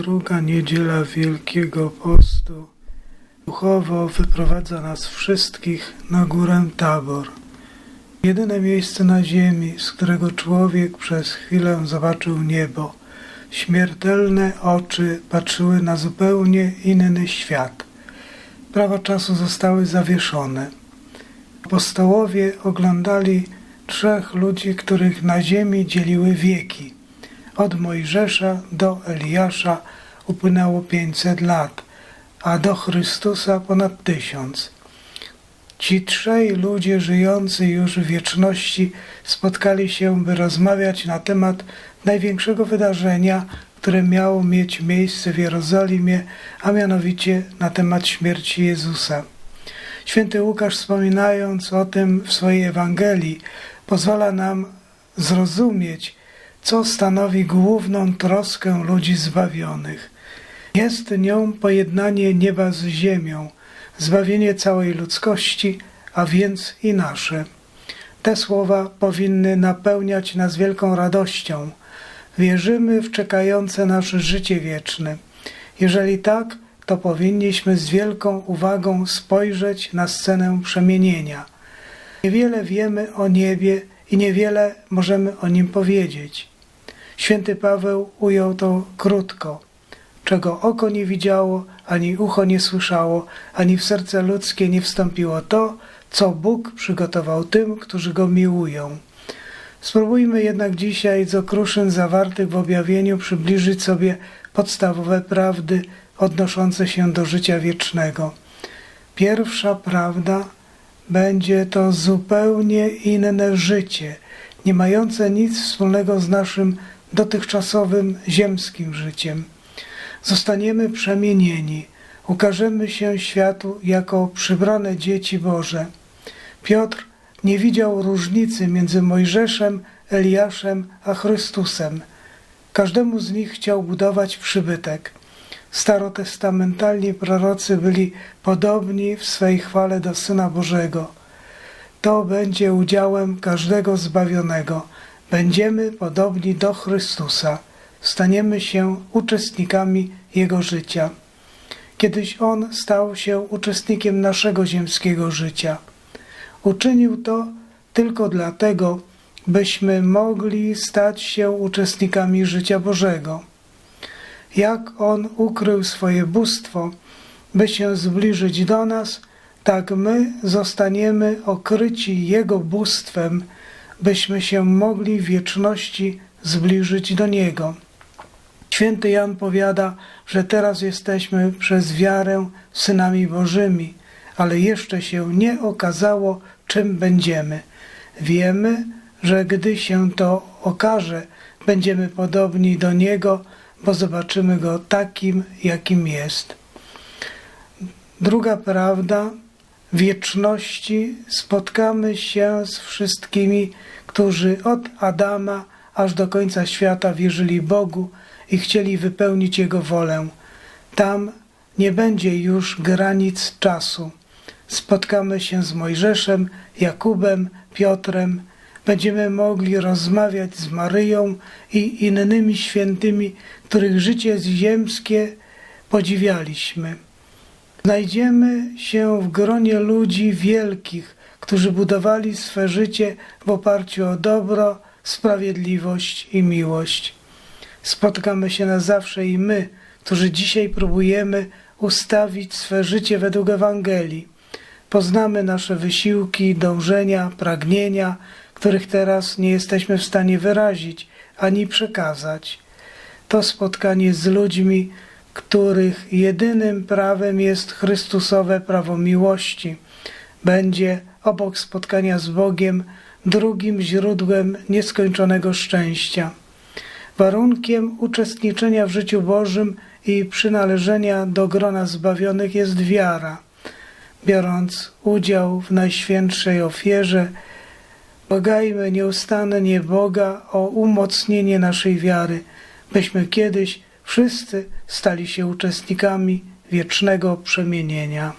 Druga niedziela Wielkiego Postu duchowo wyprowadza nas wszystkich na górę Tabor. Jedyne miejsce na ziemi, z którego człowiek przez chwilę zobaczył niebo. Śmiertelne oczy patrzyły na zupełnie inny świat. Prawa czasu zostały zawieszone. Apostołowie oglądali trzech ludzi, których na ziemi dzieliły wieki. Od Mojżesza do Eliasza upłynęło 500 lat, a do Chrystusa ponad tysiąc. Ci trzej ludzie żyjący już w wieczności spotkali się, by rozmawiać na temat największego wydarzenia, które miało mieć miejsce w Jerozolimie, a mianowicie na temat śmierci Jezusa. Święty Łukasz, wspominając o tym w swojej Ewangelii, pozwala nam zrozumieć, co stanowi główną troskę ludzi zbawionych. Jest nią pojednanie nieba z ziemią, zbawienie całej ludzkości, a więc i nasze. Te słowa powinny napełniać nas wielką radością. Wierzymy w czekające nasze życie wieczne. Jeżeli tak, to powinniśmy z wielką uwagą spojrzeć na scenę przemienienia. Niewiele wiemy o niebie i niewiele możemy o nim powiedzieć. Święty Paweł ujął to krótko. Czego oko nie widziało, ani ucho nie słyszało, ani w serce ludzkie nie wstąpiło to, co Bóg przygotował tym, którzy Go miłują. Spróbujmy jednak dzisiaj z okruszyn zawartych w objawieniu przybliżyć sobie podstawowe prawdy odnoszące się do życia wiecznego. Pierwsza prawda będzie to zupełnie inne życie, nie mające nic wspólnego z naszym dotychczasowym ziemskim życiem. Zostaniemy przemienieni, ukażemy się światu jako przybrane dzieci Boże. Piotr nie widział różnicy między Mojżeszem, Eliaszem a Chrystusem. Każdemu z nich chciał budować przybytek. Starotestamentalni prorocy byli podobni w swej chwale do Syna Bożego. To będzie udziałem każdego zbawionego. Będziemy podobni do Chrystusa. Staniemy się uczestnikami Jego życia. Kiedyś On stał się uczestnikiem naszego ziemskiego życia. Uczynił to tylko dlatego, byśmy mogli stać się uczestnikami życia Bożego. Jak On ukrył swoje bóstwo, by się zbliżyć do nas, tak my zostaniemy okryci Jego bóstwem, byśmy się mogli w wieczności zbliżyć do Niego. Święty Jan powiada, że teraz jesteśmy przez wiarę synami Bożymi, ale jeszcze się nie okazało, czym będziemy. Wiemy, że gdy się to okaże, będziemy podobni do Niego, bo zobaczymy Go takim, jakim jest. Druga prawda, wieczności spotkamy się z wszystkimi, którzy od Adama aż do końca świata wierzyli Bogu i chcieli wypełnić Jego wolę. Tam nie będzie już granic czasu. Spotkamy się z Mojżeszem, Jakubem, Piotrem. Będziemy mogli rozmawiać z Maryją i innymi świętymi, których życie ziemskie podziwialiśmy. Znajdziemy się w gronie ludzi wielkich, którzy budowali swe życie w oparciu o dobro, sprawiedliwość i miłość. Spotkamy się na zawsze i my, którzy dzisiaj próbujemy ustawić swe życie według Ewangelii. Poznamy nasze wysiłki, dążenia, pragnienia, których teraz nie jesteśmy w stanie wyrazić ani przekazać. To spotkanie z ludźmi, których jedynym prawem jest Chrystusowe prawo miłości, będzie obok spotkania z Bogiem drugim źródłem nieskończonego szczęścia. Warunkiem uczestniczenia w życiu Bożym i przynależenia do grona zbawionych jest wiara. Biorąc udział w najświętszej ofierze, błagajmy nieustannie Boga o umocnienie naszej wiary, byśmy kiedyś wszyscy stali się uczestnikami wiecznego przemienienia.